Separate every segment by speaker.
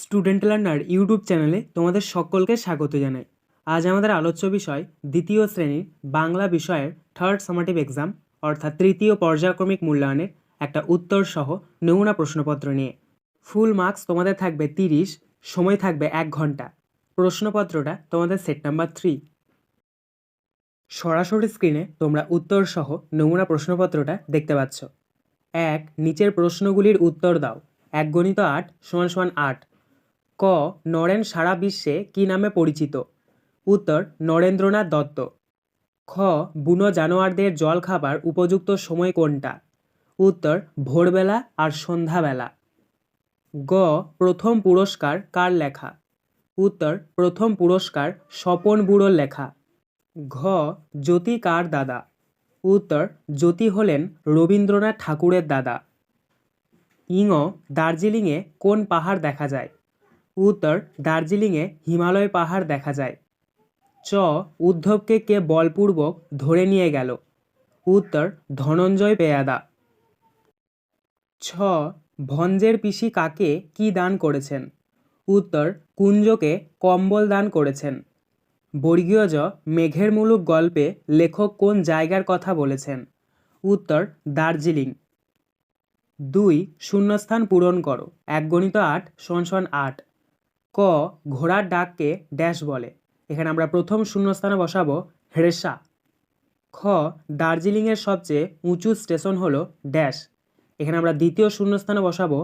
Speaker 1: Student learner YouTube চ্যানেলে তোমাদের সকলকে স্বাগত জানাই। আজ আমাদের আলোচ্য বিষয় দ্বিতীয় শ্রেণির বাংলা বিষয়ের থার্ড সামাটিভ এক্সাম অর্থাৎ তৃতীয় পর্যায়ক্রমিক মূল্যায়নের একটা উত্তর সহ নমুনা প্রশ্নপত্র নিয়ে। ফুল মার্কস তোমাদের থাকবে তিরিশ, সময় থাকবে এক ঘণ্টা। প্রশ্নপত্রটা তোমাদের সেট নাম্বার থ্রি সরাসরি স্ক্রিনে তোমরা উত্তর সহ নমুনা প্রশ্নপত্রটা দেখতে পাচ্ছ। এক, নিচের প্রশ্নগুলির উত্তর দাও। এক গণিত আট, সমান সমান আট। ক, নরেন সারা বিশ্বে কী নামে পরিচিত? উত্তর, নরেন্দ্রনাথ দত্ত। খ, বুনো জানোয়ারদের জল খাবার উপযুক্ত সময় কোনটা? উত্তর, ভোরবেলা আর সন্ধ্যাবেলা। গ, প্রথম পুরস্কার কার লেখা? উত্তর, প্রথম পুরস্কার স্বপন বুড়োর লেখা। ঘ, জ্যোতি কার দাদা? উত্তর, জ্যোতি হলেন রবীন্দ্রনাথ ঠাকুরের দাদা। ইঙ, দার্জিলিংয়ে কোন পাহাড় দেখা যায়? উত্তর দার্জিলিংয়ে হিমালয় পাহাড় দেখা যায়। চ, উদ্ধবকে কে বলপূর্বক ধরে নিয়ে গেল। উত্তর, ধনঞ্জয় পেয়াদা। ছ, ভঞ্জের পিসি কাকে কি দান করেছেন? উত্তর, কুঞ্জকে কম্বল দান করেছেন। বর্গীয় জ মেঘের মুলুক গল্পে লেখক কোন জায়গার কথা বলেছেন? উত্তর, দার্জিলিং। দুই, শূন্যস্থান পূরণ করো। এক গণিত আট সমান সমান আট। ক ঘোড়ার ডাককে ড্যাশ বলে। এখানে আমরা প্রথম শূন্যস্থানে বসাবো হেড়েসা খ দার্জিলিংয়ের সবচেয়ে উঁচু স্টেশন হলো ড্যাশ। এখানে আমরা দ্বিতীয় শূন্যস্থানে বসাবো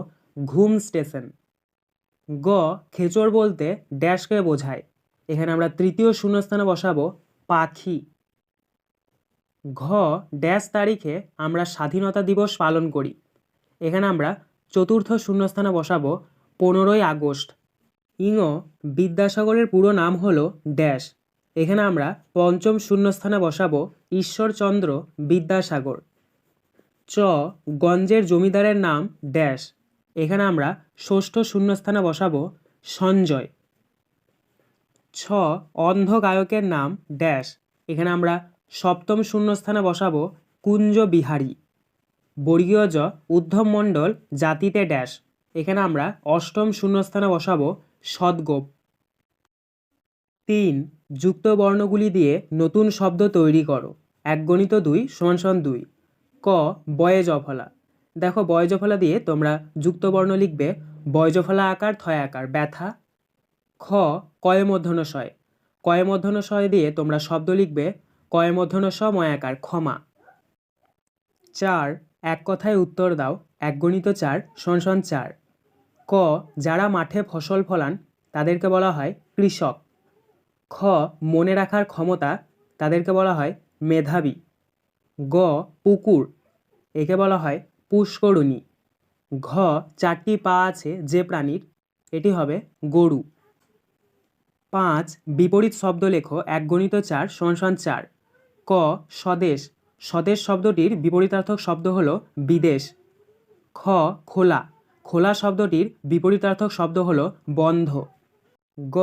Speaker 1: ঘুম স্টেশন। গ খেচর বলতে ড্যাশকে বোঝায়। এখানে আমরা তৃতীয় শূন্যস্থানে বসাবো পাখি। ঘ ড্যাশ তারিখে আমরা স্বাধীনতা দিবস পালন করি। এখানে আমরা চতুর্থ শূন্যস্থানে বসাবো পনেরোই আগস্ট। ইঙ বিদ্যাসাগরের পুরো নাম হলো ড্যাশ। এখানে আমরা পঞ্চম শূন্যস্থানে বসাবো ঈশ্বরচন্দ্র বিদ্যাসাগর। চ, গঞ্জের জমিদারের নাম ড্যাশ। এখানে আমরা ষষ্ঠ শূন্যস্থানে বসাবো সঞ্জয়। ছ অন্ধ গায়কের নাম ড্যাশ। এখানে আমরা সপ্তম শূন্যস্থানে বসাবো কুঞ্জ বিহারী বর্গীয় জ, উদ্ধব মণ্ডল জাতিতে ড্যাশ। এখানে আমরা অষ্টম শূন্যস্থানে বসাবো সদ্গোপ। তিন, যুক্ত বর্ণগুলি দিয়ে নতুন শব্দ তৈরি করো। এক গণিত দুই, সমান সমান দুই। ক, বয়েজফলা। দেখো বয়জফলা দিয়ে তোমরা যুক্ত বর্ণ লিখবে, বয়জফলা আকার, থয় আকার, ব্যথা। খ কয় মধ্যনশয় কয় মধ্যনশয় দিয়ে তোমরা শব্দ লিখবে কয় মধ্যনশ ময়াকার ক্ষমা। চার, এক কথায় উত্তর দাও, এক গণিত চার সনসন চার। ক, যারা মাঠে ফসল ফলান, তাদেরকে বলা হয় কৃষক। খ, মনে রাখার ক্ষমতা, তাদেরকে বলা হয় মেধাবী। গ, পুকুর, একে বলা হয় পুষ্করণী। ঘ, চারটি পা আছে যে প্রাণীর, এটি হবে গরু। পাঁচ, বিপরীত শব্দ লেখো এক গণিত চার সমান চার। ক, স্বদেশ স্বদেশ শব্দটির বিপরীতার্থক শব্দ হল বিদেশ। খ, খোলা। খোলা শব্দটির বিপরীতার্থক শব্দ হল বন্ধ। গ,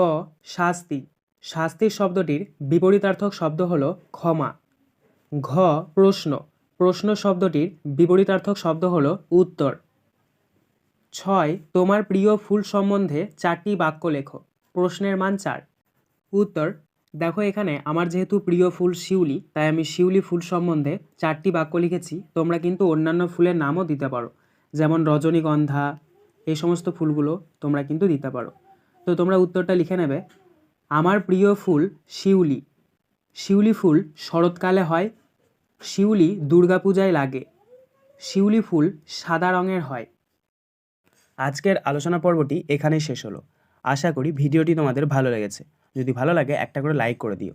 Speaker 1: শাস্তি। শাস্তির শব্দটির বিপরীতার্থক শব্দ হল ক্ষমা। ঘ, প্রশ্ন। প্রশ্ন শব্দটির বিপরীতার্থক শব্দ হল উত্তর। ছয়, তোমার প্রিয় ফুল সম্বন্ধে চারটি বাক্য লেখো। প্রশ্নের মান চার। উত্তর, দেখো এখানে আমার যেহেতু প্রিয় ফুল শিউলি, তাই আমি শিউলি ফুল সম্বন্ধে চারটি বাক্য লিখেছি, তোমরা কিন্তু অন্যান্য ফুলের নামও দিতে পারো। যেমন রজনীগন্ধা, এই সমস্ত ফুলগুলো তোমরা কিন্তু দিতে পারো। তো তোমরা উত্তরটা লিখে নেবে। আমার প্রিয় ফুল শিউলি। শিউলি ফুল শরৎকালে হয়, শিউলি দুর্গাপূজায় লাগে, শিউলি ফুল সাদা রঙের হয়। আজকের আলোচনা পর্বটি এখানেই শেষ হলো। আশা করি ভিডিওটি তোমাদের ভালো লেগেছে। যদি ভালো লাগে একটা করে লাইক করে দিও।